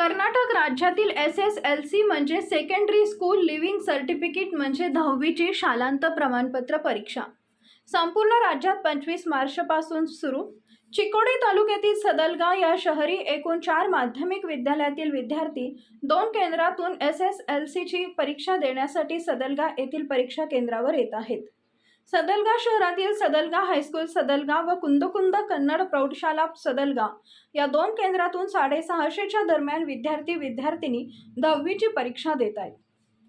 कर्नाटक राज्यातील S S L C म्हणजे secondary school living certificate म्हणजे दहावीची शालांत प्रमाणपत्र परीक्षा. संपूर्ण राज्यात पंचवीस मार्चपासून सुरू. चिकोडी तालुक्यातील सदलगाव या शहरी एकूण चार माध्यमिक विद्यालयातील विद्यार्थी दोन केंद्रातून एस एस एल सीची परीक्षा देण्यासाठी सदलगाव येथील परीक्षा केंद्रावर येत आहेत. सदलगा शहरातील सदलगा हायस्कूल सदलगा व कुंदकुंद कन्नड प्रौढशाला सदलगा या दोन केंद्रातून साडेसहाशेच्या दरम्यान विद्यार्थी विद्यार्थिनी दहावीची परीक्षा देत आहेत.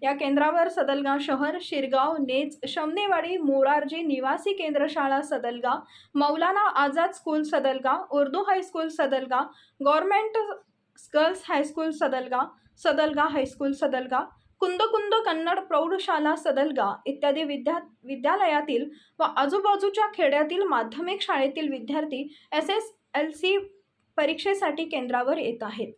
या केंद्रावर सदलगा शहर शिरगाव नेज शमनेवाडी मोरारजी निवासी केंद्र शाळा Sadalga Maulana Azad school Sadalga Urdu high school Sadalga government girls high school Sadalga Sadalga high school Sadalga Kundkund Kannada प्रौढशाला Sadalga इत्यादी विद्या विद्यालयातील व आजूबाजूच्या खेड्यातील माध्यमिक शाळेतील विद्यार्थी एस एस एल सी परीक्षेसाठी केंद्रावर येत आहेत.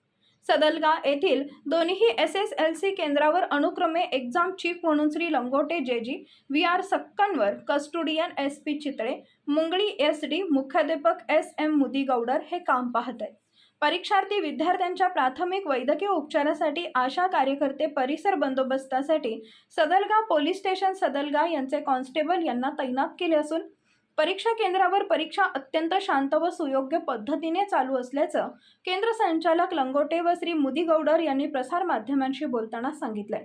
सदलगा येथील दोन्ही एस एस एल सी केंद्रावर अनुक्रमे एक्झाम चीफ म्हणून Shri Langote J G V R Sakkanavar custodian S P Chitale Mungali S D मुख्याध्यापक एस एम मुदिगौडर हे काम पाहत आहेत. परीक्षार्थी विद्यार्थ्यांच्या प्राथमिक वैद्यकीय उपचारासाठी आशा कार्यकर्ते परिसर बंदोबस्तासाठी सदलगा पोलीस स्टेशन सदलगा यांचे कॉन्स्टेबल यांना तैनात केले असून परीक्षा केंद्रावर परीक्षा अत्यंत शांत व सुयोग्य पद्धतीने चालू असल्याचं केंद्र संचालक लंगोटे व श्री मुदिगौडर यांनी प्रसारमाध्यमांशी बोलताना सांगितलंय.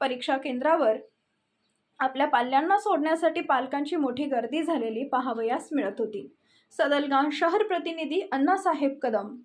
परीक्षा केंद्रावर आपल्या पाल्यांना सोडण्यासाठी पालकांची मोठी गर्दी झालेली पाहावयास मिळत होती. सदलगाव शहर प्रतिनिधी अण्णासाहेब कदम.